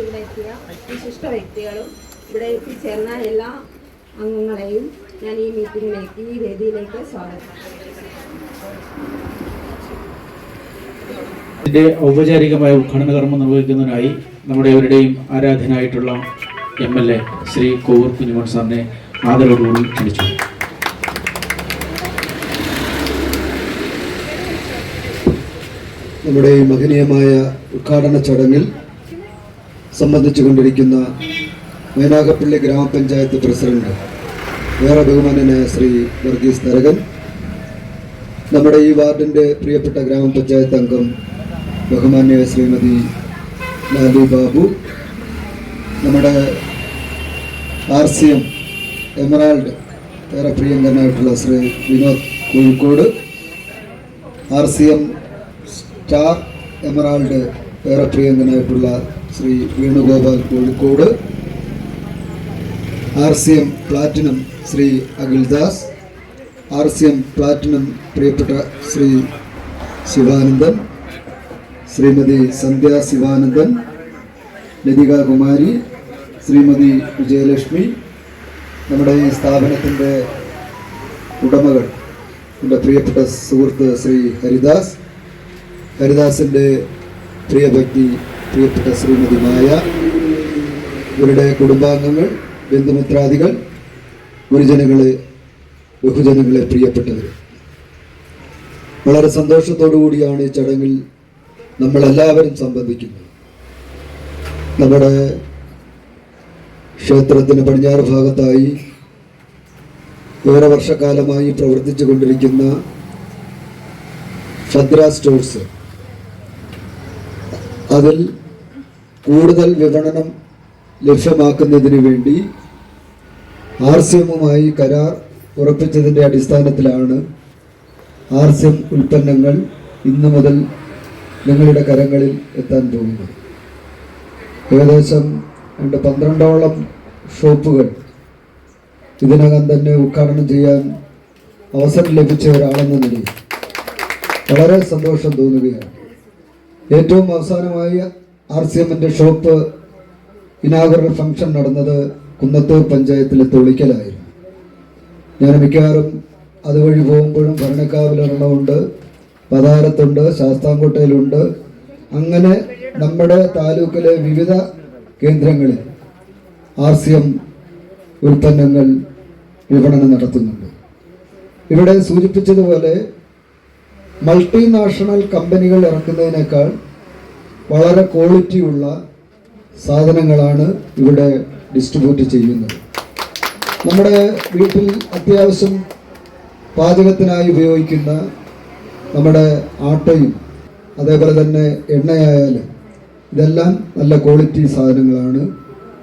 ഇവിടെ എത്തിയ വിശിഷ്ട വ്യക്തികളും ഇവിടെ എത്തിച്ചേർന്ന എല്ലാ അംഗങ്ങളെയും ഞാൻ ഈ മീറ്റിംഗിലേക്ക് ഈ വേദിയിലേക്ക് സ്വാഗതം. ഇതിന്റെ ഔപചാരികമായ ഉദ്ഘാടന കർമ്മം നിർവഹിക്കുന്നതിനായി നമ്മുടെ അവരുടെയും ആരാധനായിട്ടുള്ള M L A Shri Kovoor Kunjumon സാറിനെ ആദരവോടുകൂടി ക്ഷണിച്ചു. നമ്മുടെ ഈ മഹനീയമായ ഉദ്ഘാടന ചടങ്ങിൽ സംബന്ധിച്ചു കൊണ്ടിരിക്കുന്ന മൈനാഗപ്പള്ളി ഗ്രാമപഞ്ചായത്ത് പ്രസിഡന്റ് വേറെ ബഹുമാനനായ ശ്രീ വർഗീസ് നരകൻ നമ്മുടെ ഈ വാർഡിന്റെ പ്രിയപ്പെട്ട ഗ്രാമപഞ്ചായത്ത് അംഗം ബഹുമാന്യ ശ്രീമതി ലാലി ബാബു നമ്മുടെ ആർ സി എം എമറാൾഡ് ഏറെ പ്രിയങ്കരനായിട്ടുള്ള Shri Vinod Kozhikode R C M star emerald ഏറെ പ്രിയങ്കനായിട്ടുള്ള Shri Venugopal Kozhikode. R C M platinum Shri Akhildas. R C M platinum പ്രിയപ്പെട്ട ശ്രീ ശിവാനന്ദൻ. ശ്രീമതി സന്ധ്യ ശിവാനന്ദൻ. ലതിക കുമാരി. ശ്രീമതി വിജയലക്ഷ്മി. നമ്മുടെ ഈ സ്ഥാപനത്തിന്റെ ഉടമകൾ എന്റെ പ്രിയപ്പെട്ട സുഹൃത്ത് ശ്രീ ഹരിദാസ്. ഹരിദാസിന്റെ പ്രിയ പ്രിയപ്പെട്ട ശ്രീമതി മായ ഇവരുടെ കുടുംബാംഗങ്ങൾ ബന്ധുമിത്രാദികൾ ഗുരുജനങ്ങളെ ബഹുജനങ്ങളെ പ്രിയപ്പെട്ടവർ വളരെ സന്തോഷത്തോടു കൂടിയാണ് ഈ ചടങ്ങിൽ നമ്മളെല്ലാവരും സംബന്ധിക്കുന്നത്. നമ്മുടെ ക്ഷേത്രത്തിന് പടിഞ്ഞാറ് ഭാഗത്തായി ഏറെ വർഷക്കാലമായി പ്രവർത്തിച്ചു കൊണ്ടിരിക്കുന്ന ഭദ്ര സ്റ്റോഴ്സ്. അതിൽ കൂടുതൽ വിപണനം ലഭ്യമാക്കുന്നതിന് വേണ്ടി ആർ സി എമ്മുമായി കരാർ ഉറപ്പിച്ചതിന്റെ അടിസ്ഥാനത്തിലാണ് ആർ സി എം ഉൽപ്പന്നങ്ങൾ ഇന്നു മുതൽ നിങ്ങളുടെ കരങ്ങളിൽ എത്താൻ പോകുന്നത്. ഏകദേശം രണ്ട് പന്ത്രണ്ടോളം ഷോപ്പുകൾ ഇതിനകം തന്നെ ഉദ്ഘാടനം ചെയ്യാൻ അവസരം ലഭിച്ച ഒരാളെന്ന നിലയിൽ വളരെ സന്തോഷം തോന്നുകയാണ്. ഏറ്റവും അവസാനമായി ആർ സി എമ്മിന്റെ ഷോപ്പ് ഇനാഗുറൽ ഫംഗ്ഷൻ നടന്നത് കുന്നത്തൂർ പഞ്ചായത്തിലെ തൊളിക്കലായിരുന്നു. ഞാൻ മിക്കവാറും അതുവഴി പോകുമ്പോഴും ഭരണക്കാവിലൊരെണ്ണമുണ്ട് പതാരത്തുണ്ട് ശാസ്താംകോട്ടയിലുണ്ട്. അങ്ങനെ നമ്മുടെ താലൂക്കിലെ വിവിധ കേന്ദ്രങ്ങളിൽ ആർ സി എം ഉൽപ്പന്നങ്ങൾ വിപണനം നടത്തുന്നുണ്ട്. ഇവിടെ സൂചിപ്പിച്ചതുപോലെ മൾട്ടിനാഷണൽ കമ്പനികൾ ഇറക്കുന്നതിനേക്കാൾ വളരെ ക്വാളിറ്റിയുള്ള സാധനങ്ങളാണ് ഇവിടെ ഡിസ്ട്രിബ്യൂട്ട് ചെയ്യുന്നത്. നമ്മുടെ വീട്ടിൽ അത്യാവശ്യം പാചകത്തിനായി ഉപയോഗിക്കുന്ന നമ്മുടെ ആട്ടയും അതേപോലെ തന്നെ എണ്ണയായാലും ഇതെല്ലാം നല്ല ക്വാളിറ്റി സാധനങ്ങളാണ്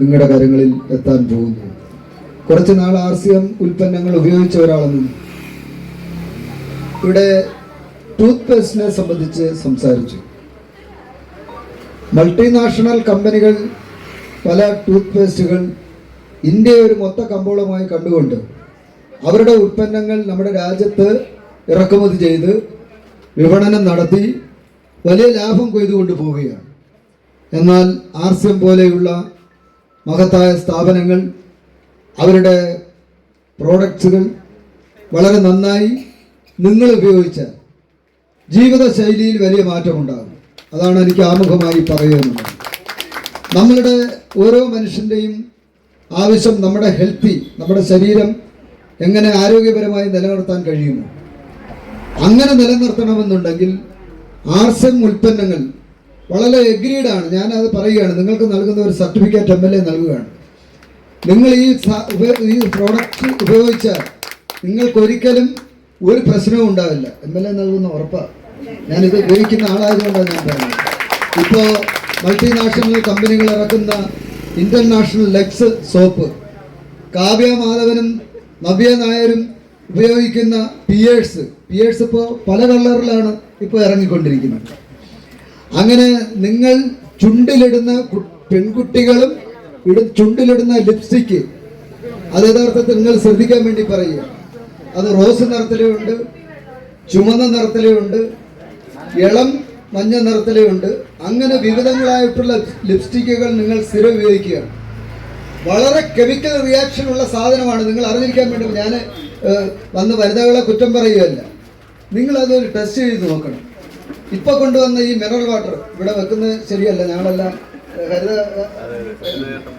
നിങ്ങളുടെ കരങ്ങളിൽ എത്താൻ പോകുന്നത്. കുറച്ച് നാൾ ആർ സി എം ഉൽപ്പന്നങ്ങൾ ഉപയോഗിച്ച ഒരാളെന്ന് ഇവിടെ ടൂത്ത് പേസ്റ്റിനെ സംബന്ധിച്ച് സംസാരിച്ചു. മൾട്ടിനാഷണൽ കമ്പനികൾ പല ടൂത്ത് പേസ്റ്റുകൾ ഇന്ത്യയെ ഒരു മൊത്ത കമ്പോളമായി കണ്ടുകൊണ്ട് അവരുടെ ഉൽപ്പന്നങ്ങൾ നമ്മുടെ രാജ്യത്ത് ഇറക്കുമതി ചെയ്ത് വിപണനം നടത്തി വലിയ ലാഭം കൊയ്തുകൊണ്ട് പോവുകയാണ്. എന്നാൽ ആർ പോലെയുള്ള മഹത്തായ സ്ഥാപനങ്ങൾ അവരുടെ പ്രോഡക്ട്സുകൾ വളരെ നന്നായി നിങ്ങൾ ഉപയോഗിച്ച ജീവിതശൈലിയിൽ വലിയ മാറ്റമുണ്ടാകും. അതാണ് എനിക്ക് ആമുഖമായി പറയുന്നത്. നമ്മളുടെ ഓരോ മനുഷ്യന്റെയും ആവശ്യം നമ്മുടെ ഹെൽത്തി നമ്മുടെ ശരീരം എങ്ങനെ ആരോഗ്യപരമായി നിലനിർത്താൻ കഴിയുമോ അങ്ങനെ നിലനിർത്തണമെന്നുണ്ടെങ്കിൽ ആർസം ഉൽപ്പന്നങ്ങൾ വളരെ എഗ്രീഡാണ് ഞാനത് പറയുകയാണ്. നിങ്ങൾക്ക് നൽകുന്ന ഒരു സർട്ടിഫിക്കറ്റ് എം എൽ എ നൽകുകയാണ്. നിങ്ങൾ ഈ ഈ പ്രോഡക്റ്റ് ഉപയോഗിച്ചാൽ നിങ്ങൾക്കൊരിക്കലും ഒരു പ്രശ്നവും ഉണ്ടാവില്ല. എം എൽ എ നൽകുന്ന ഉറപ്പാണ് ഞാനിത് ഉപയോഗിക്കുന്ന ആളായതുകൊണ്ടാണ് ഞാൻ പറയുന്നത് ഇപ്പോൾ മൾട്ടിനാഷണൽ കമ്പനികൾ ഇറക്കുന്ന ഇന്റർനാഷണൽ ലെക്സ് സോപ്പ് കാവ്യ മാധവനും നവ്യ നായരും ഉപയോഗിക്കുന്ന പിയേഴ്സ് പിയേഴ്സ് ഇപ്പോൾ പല കളറിലാണ് ഇപ്പോൾ ഇറങ്ങിക്കൊണ്ടിരിക്കുന്നത്. അങ്ങനെ നിങ്ങൾ ചുണ്ടിലിടുന്ന പെൺകുട്ടികളും ഇട ചുണ്ടിലിടുന്ന ലിപ്സ്റ്റിക്ക് അത് യഥാർത്ഥത്തിൽ നിങ്ങൾ ശ്രദ്ധിക്കാൻ വേണ്ടി പറയുക. അത് റോസ് നിറത്തിലുണ്ട് ചുമന്ന നിറത്തിലുണ്ട് ഇളം മഞ്ഞ നിറത്തിലുണ്ട് അങ്ങനെ വിവിധങ്ങളായിട്ടുള്ള ലിപ്സ്റ്റിക്കുകൾ നിങ്ങൾ സ്ഥിരം ഉപയോഗിക്കുകയാണ് വളരെ കെമിക്കൽ റിയാക്ഷൻ ഉള്ള സാധനമാണ് നിങ്ങൾ അറിഞ്ഞിരിക്കാൻ വേണ്ടി ഞാൻ വന്ന് വനിതകളെ കുറ്റം പറയുകയല്ല. നിങ്ങൾ അതൊരു ടെസ്റ്റ് ചെയ്ത് നോക്കണം. ഇപ്പൊ കൊണ്ടുവന്ന ഈ മിനറൽ വാട്ടർ ഇവിടെ വെക്കുന്നത് ശരിയല്ല. ഞങ്ങളെല്ലാം ഹരിത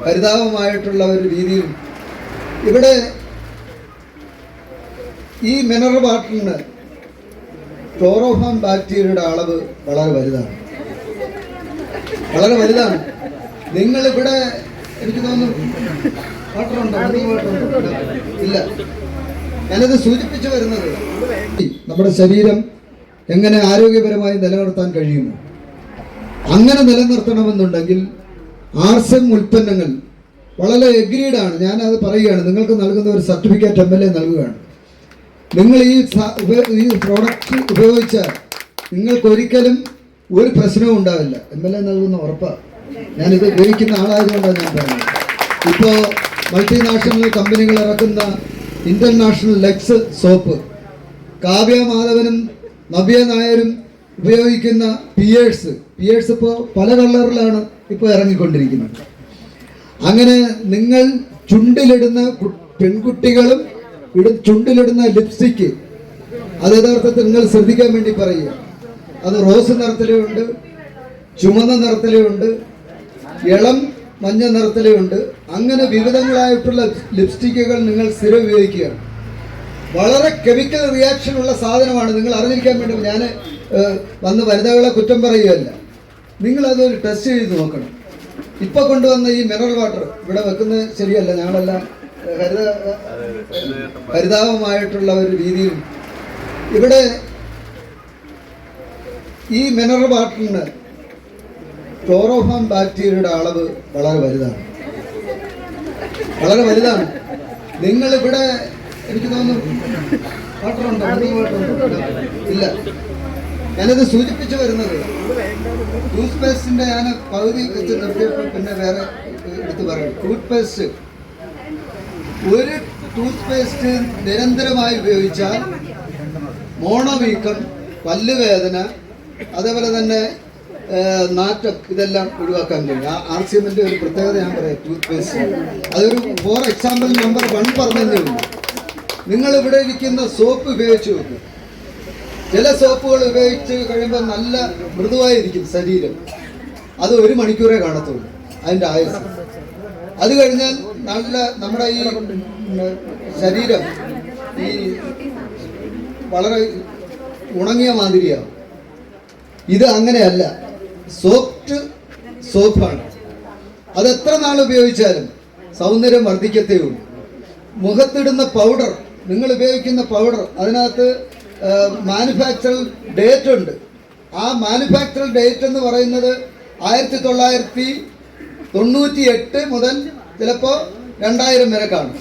ഹരിതാപമായിട്ടുള്ള ഒരു രീതിയിൽ. ഇവിടെ ഈ മിനറൽ വാട്ടറിന് ക്ലോറോഫാം ബാക്ടീരിയയുടെ അളവ് വളരെ വലുതാണ്. വളരെ വലുതാണ്. നിങ്ങൾ ഇവിടെ എനിക്ക് തോന്നുന്നു ഇല്ല. ഞാനത് സൂചിപ്പിച്ചു വരുന്നത് നമ്മുടെ ശരീരം എങ്ങനെ ആരോഗ്യപരമായി നിലനിർത്താൻ കഴിയുമോ അങ്ങനെ നിലനിർത്തണമെന്നുണ്ടെങ്കിൽ ആർസൻ ഉൽപ്പന്നങ്ങൾ വളരെ എഗ്രീഡാണ് ഞാനത് പറയുകയാണ്. നിങ്ങൾക്ക് നൽകുന്ന ഒരു സർട്ടിഫിക്കറ്റ് എം എൽ എ നൽകുകയാണ്. നിങ്ങൾ ഈ ഈ പ്രോഡക്റ്റ് ഉപയോഗിച്ചാൽ നിങ്ങൾക്ക് ഒരിക്കലും ഒരു പ്രശ്നവും ഉണ്ടാവില്ല. എം എൽ എ നൽകുന്ന ഉറപ്പാണ് ഞാനിത് ഉപയോഗിക്കുന്ന ആളായതുകൊണ്ടാണ് ഞാൻ പറയുന്നത്. ഇപ്പോൾ മൾട്ടിനാഷണൽ കമ്പനികൾ ഇറക്കുന്ന ഇന്റർനാഷണൽ ലെക്സ് സോപ്പ് കാവ്യ മാധവനും നവ്യ നായരും ഉപയോഗിക്കുന്ന പിയേഴ്സ് പിയേഴ്സ് ഇപ്പോൾ പല കളറിലാണ് ഇപ്പോൾ ഇറങ്ങിക്കൊണ്ടിരിക്കുന്നത്. അങ്ങനെ നിങ്ങൾ ചുണ്ടിലിടുന്ന പെൺകുട്ടികളും ഇട ചുണ്ടിലിടുന്ന ലിപ്സ്റ്റിക്ക് അത് യഥാർത്ഥത്തിൽ നിങ്ങൾ ശ്രദ്ധിക്കാൻ വേണ്ടി പറയുക. അത് റോസ് നിറത്തിലേ ഉണ്ട് ചുമന്ന നിറത്തിലേ ഉണ്ട് ഇളം മഞ്ഞ നിറത്തിലേ ഉണ്ട്. അങ്ങനെ വിവിധങ്ങളായിട്ടുള്ള ലിപ്സ്റ്റിക്കുകൾ നിങ്ങൾ സ്ഥിരം ഉപയോഗിക്കുകയാണ്. വളരെ കെമിക്കൽ റിയാക്ഷൻ ഉള്ള സാധനമാണ് നിങ്ങൾ അറിഞ്ഞിരിക്കാൻ വേണ്ടി ഞാൻ വന്ന് വനിതകളെ കുറ്റം പറയുകയല്ല. നിങ്ങൾ അതൊരു ടെസ്റ്റ് ചെയ്ത് നോക്കണം. ഇപ്പോൾ കൊണ്ടുവന്ന ഈ മിനറൽ വാട്ടർ ഇവിടെ വെക്കുന്നത് ശരിയല്ല ഞങ്ങളെല്ലാം ഹരിത ഹരിതാപമായിട്ടുള്ള ഒരു രീതിയും. ഇവിടെ ഈ മിനറൽ വാട്ടറിന് ക്ലോറോഫാം ബാക്ടീരിയയുടെ അളവ് വളരെ വലുതാണ്. വളരെ വലുതാണ്. നിങ്ങൾ ഇവിടെ എനിക്ക് തോന്നുന്നു ഇല്ല. ഞാനത് സൂചിപ്പിച്ചു വരുന്നത്. ടൂത്ത് പേസ്റ്റിന്റെ ഞാൻ പകുതി വെച്ച് നിർത്തിയപ്പോൾ പിന്നെ വേറെ എടുത്ത് പറയും ടൂത്ത് പേസ്റ്റ് ഒരു ടൂത്ത് പേസ്റ്റ് നിരന്തരമായി ഉപയോഗിച്ചാൽ മോണവീക്കം പല്ലുവേദന അതേപോലെ തന്നെ നാറ്റം ഇതെല്ലാം ഒഴിവാക്കാൻ കഴിയും. ആ ആർ സി എമ്മിന്റെ ഒരു പ്രത്യേകത ഞാൻ പറയാം ടൂത്ത് പേസ്റ്റ് അതൊരു ഫോർ എക്സാമ്പിൾ നമ്പർ വൺ പറഞ്ഞതേ ഉള്ളൂ. നിങ്ങൾ ഇവിടെ ഇരിക്കുന്ന സോപ്പ് ഉപയോഗിച്ച് നോക്കും. ചില സോപ്പുകൾ ഉപയോഗിച്ച് കഴിയുമ്പോൾ നല്ല മൃദുവായിരിക്കും ശരീരം. അത് ഒരു മണിക്കൂറേ കാണത്തുള്ളൂ. അതിന്റെ ആയുസ്. അത് കഴിഞ്ഞാൽ നല്ല നമ്മുടെ ഈ ശരീരം ഈ വളരെ ഉണങ്ങിയ മാതിരിയാണ്. ഇത് അങ്ങനെയല്ല. സോഫ്റ്റ് സോപ്പാണ്. അത് എത്ര നാൾ ഉപയോഗിച്ചാലും സൗന്ദര്യം വർദ്ധിക്കത്തേ ഉള്ളൂ. മുഖത്തിടുന്ന പൗഡർ നിങ്ങൾ ഉപയോഗിക്കുന്ന പൗഡർ അതിനകത്ത് മാനുഫാക്ചർ ഡേറ്റ് ഉണ്ട്. ആ മാനുഫാക്ചർ ഡേറ്റ് എന്ന് പറയുന്നത് ആയിരത്തി തൊള്ളായിരത്തി തൊണ്ണൂറ്റി എട്ട് മുതൽ ചിലപ്പോൾ രണ്ടായിരം വരെ കാണും.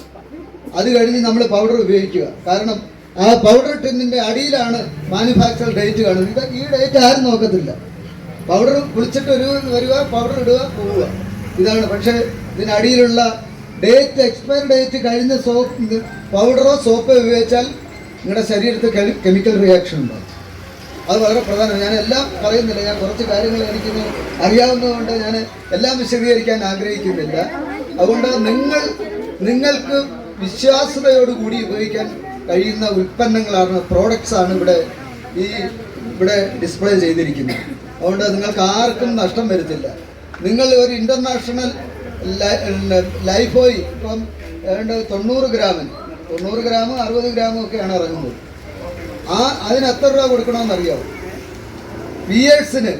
അത് കഴിഞ്ഞ് നമ്മൾ പൗഡർ ഉപയോഗിക്കുക. കാരണം ആ പൗഡർ ടിന്നിന്റെ അടിയിലാണ് മാനുഫാക്ചർ ഡേറ്റ് കാണുന്നത്. ഇത് ഈ ഡേറ്റ് ആരും നോക്കത്തില്ല. പൗഡർ കുളിച്ചിട്ട് ഒരു വരിക പൗഡർ ഇടുക പോവുക. ഇതാണ്. പക്ഷേ ഇതിനടിയിലുള്ള ഡേറ്റ് എക്സ്പയർ ഡേറ്റ് കഴിഞ്ഞ സോപ്പ് പൗഡറോ സോപ്പോ ഉപയോഗിച്ചാൽ നിങ്ങളുടെ ശരീരത്തിൽ കെമിക്കൽ റിയാക്ഷൻ ഉണ്ടാകും അത് വളരെ പ്രധാനമാണ്. ഞാൻ എല്ലാം പറയുന്നില്ല. ഞാൻ കുറച്ച് കാര്യങ്ങൾ എനിക്കിന്ന് അറിയാവുന്നതുകൊണ്ട് ഞാൻ എല്ലാം വിശദീകരിക്കാൻ ആഗ്രഹിക്കുന്നില്ല. അതുകൊണ്ട് നിങ്ങൾ നിങ്ങൾക്ക് വിശ്വാസ്യതയോടുകൂടി ഉപയോഗിക്കാൻ കഴിയുന്ന ഉൽപ്പന്നങ്ങളാണ് പ്രോഡക്ട്സ് ആണ് ഇവിടെ ഈ ഇവിടെ ഡിസ്പ്ലേ ചെയ്തിരിക്കുന്നത്. അതുകൊണ്ട് നിങ്ങൾക്ക് ആർക്കും നഷ്ടം വരുത്തില്ല. നിങ്ങൾ ഒരു ഇന്റർനാഷണൽ ലൈഫോയി ഇപ്പം തൊണ്ണൂറ് ഗ്രാമിന് തൊണ്ണൂറ് ഗ്രാം അറുപത് ഗ്രാമും ഒക്കെയാണ് ഇറങ്ങുന്നത്. ആ അതിന് എത്ര രൂപ കൊടുക്കണമെന്ന് അറിയാമോ പിയേഴ്സിന്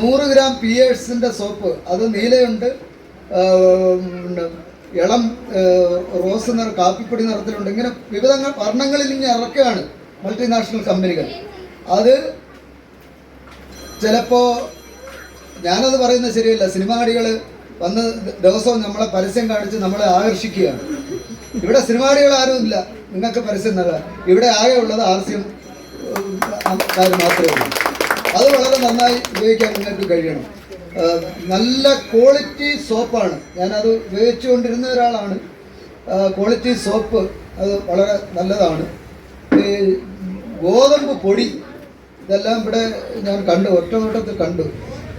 നൂറ് ഗ്രാം പിയേഴ്സിന്റെ സോപ്പ് അത് നീലയുണ്ട് ഇളം റോസ് നിറ കാപ്പിപ്പൊടി നിറത്തിലുണ്ട്. ഇങ്ങനെ വിവിധ വർണങ്ങളിൽ ഇങ്ങനെ ഇറക്കുകയാണ് മൾട്ടിനാഷണൽ കമ്പനികൾ അത് ചിലപ്പോൾ ഞാനത് പറയുന്നത് ശരിയല്ല. സിനിമാടികൾ വന്ന് ദിവസവും നമ്മളെ പരസ്യം കാണിച്ച് നമ്മളെ ആകർഷിക്കുകയാണ്. ഇവിടെ സിനിമാടികൾ ആരും ഇല്ല. നിങ്ങൾക്ക് പരസ്യം നൽകാം ഇവിടെ ആകെ ഉള്ളത് ആർസ്യം മാത്രമേ ഉള്ളൂ. അത് വളരെ നന്നായി ഉപയോഗിക്കാൻ നിങ്ങൾക്ക് കഴിയണം. നല്ല ക്വാളിറ്റി സോപ്പാണ് ഞാനത് ഉപയോഗിച്ചുകൊണ്ടിരുന്ന ഒരാളാണ്. ക്വാളിറ്റി സോപ്പ് അത് വളരെ നല്ലതാണ്. ഈ ഗോതമ്പ് പൊടി ഇതെല്ലാം ഇവിടെ ഞാൻ കണ്ടു ഒറ്റനോട്ടത്തിൽ കണ്ടു.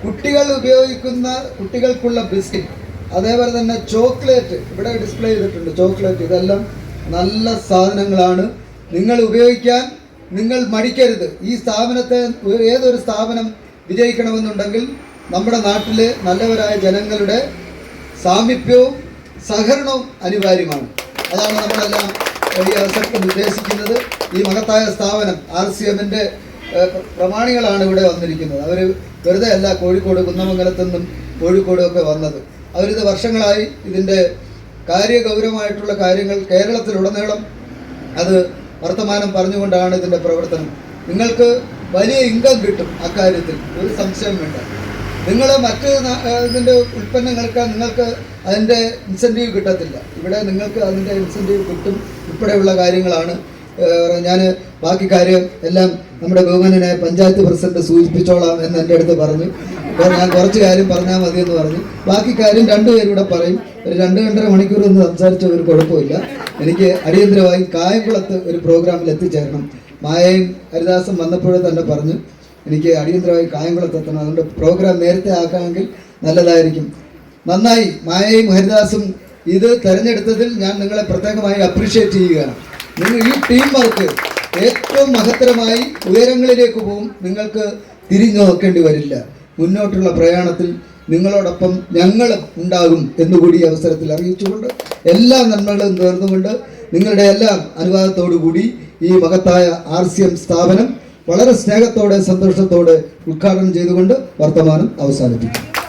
കുട്ടികൾ ഉപയോഗിക്കുന്ന കുട്ടികൾക്കുള്ള ബിസ്ക്കറ്റ് അതേപോലെ തന്നെ ചോക്ലേറ്റ് ഇവിടെ ഡിസ്പ്ലേ ചെയ്തിട്ടുണ്ട് ചോക്ലേറ്റ് ഇതെല്ലാം നല്ല സാധനങ്ങളാണ്. നിങ്ങൾ ഉപയോഗിക്കാൻ നിങ്ങൾ മടിക്കരുത്. ഈ സ്ഥാപനത്തെ ഏതൊരു സ്ഥാപനം വിജയിക്കണമെന്നുണ്ടെങ്കിൽ നമ്മുടെ നാട്ടിലെ നല്ലവരായ ജനങ്ങളുടെ സാമീപ്യവും സഹകരണവും അനിവാര്യമാണ്. അതാണ് നമ്മളെല്ലാം ഈ അവസരത്തിൽ ഉദ്ദേശിക്കുന്നത്. ഈ മഹത്തായ സ്ഥാപനം ആർ സി എമ്മിന്റെ പ്രമാണികളാണ് ഇവിടെ വന്നിരിക്കുന്നത്. അവർ വെറുതെ അല്ല കോഴിക്കോട് കുന്നമംഗലത്തു നിന്നും കോഴിക്കോടും ഒക്കെ വന്നത്. അവരിത് വർഷങ്ങളായി ഇതിന്റെ കാര്യഗൗരവമായിട്ടുള്ള കാര്യങ്ങൾ കേരളത്തിലുടനീളം അത് വർത്തമാനം പറഞ്ഞുകൊണ്ടാണ് ഇതിന്റെ പ്രവർത്തനം. നിങ്ങൾക്ക് വലിയ ഇൻകം കിട്ടും അക്കാര്യത്തിൽ. ഒരു സംശയം വേണ്ട. നിങ്ങൾ മറ്റ് ഇതിന്റെ ഉൽപ്പന്നങ്ങൾക്ക് നിങ്ങൾക്ക് അതിന്റെ ഇൻസെന്റീവ് കിട്ടത്തില്ല. ഇവിടെ നിങ്ങൾക്ക് അതിന്റെ ഇൻസെന്റീവ് കിട്ടും ഉൾപ്പെടെയുള്ള കാര്യങ്ങളാണ്. ഞാൻ ബാക്കി കാര്യം എല്ലാം നമ്മുടെ ബഹുമാനനെ പഞ്ചായത്ത് പ്രസിഡന്റ് സൂചിപ്പിച്ചോളാം എന്ന് എന്റെ അടുത്ത് പറഞ്ഞു. അപ്പോൾ ഞാൻ കുറച്ച് കാര്യം പറഞ്ഞാൽ മതി എന്ന് പറഞ്ഞു. ബാക്കി കാര്യം രണ്ടുപേരും ഇവിടെ പറയും. ഒരു രണ്ട് രണ്ടര മണിക്കൂർ ഒന്ന് സംസാരിച്ച ഒരു കുഴപ്പമില്ല. എനിക്ക് അടിയന്തരമായി കായംകുളത്ത് ഒരു പ്രോഗ്രാമിൽ എത്തിച്ചേരണം. മായയും ഹരിദാസും വന്നപ്പോഴും തന്നെ പറഞ്ഞു. എനിക്ക് അടിയന്തരമായി കായംകുളത്ത് എത്തണം. അതുകൊണ്ട് പ്രോഗ്രാം നേരത്തെ ആക്കാമെങ്കിൽ നല്ലതായിരിക്കും. നന്നായി. മായയും ഹരിദാസും ഇത് തിരഞ്ഞെടുത്തതിൽ ഞാൻ നിങ്ങളെ പ്രത്യേകമായി അപ്രീഷിയേറ്റ് ചെയ്യുകയാണ്. നിങ്ങൾ ഈ ടീം വർക്ക് ഏറ്റവും മഹത്തരമായി ഉയരങ്ങളിലേക്ക് പോകും. നിങ്ങൾക്ക് തിരിഞ്ഞു നോക്കേണ്ടി വരില്ല. മുന്നോട്ടുള്ള പ്രയാണത്തിൽ നിങ്ങളോടൊപ്പം ഞങ്ങളും ഉണ്ടാകും എന്നുകൂടി അവസരത്തിൽ അറിയിച്ചുകൊണ്ട് എല്ലാ നന്മകളും നേർന്നുകൊണ്ട് നിങ്ങളുടെ എല്ലാം അനുവാദത്തോടു കൂടി ഈ മഹത്തായ ആർ സ്ഥാപനം വളരെ സ്നേഹത്തോടെ സന്തോഷത്തോടെ ഉദ്ഘാടനം ചെയ്തുകൊണ്ട് വർത്തമാനം അവസാനിപ്പിക്കും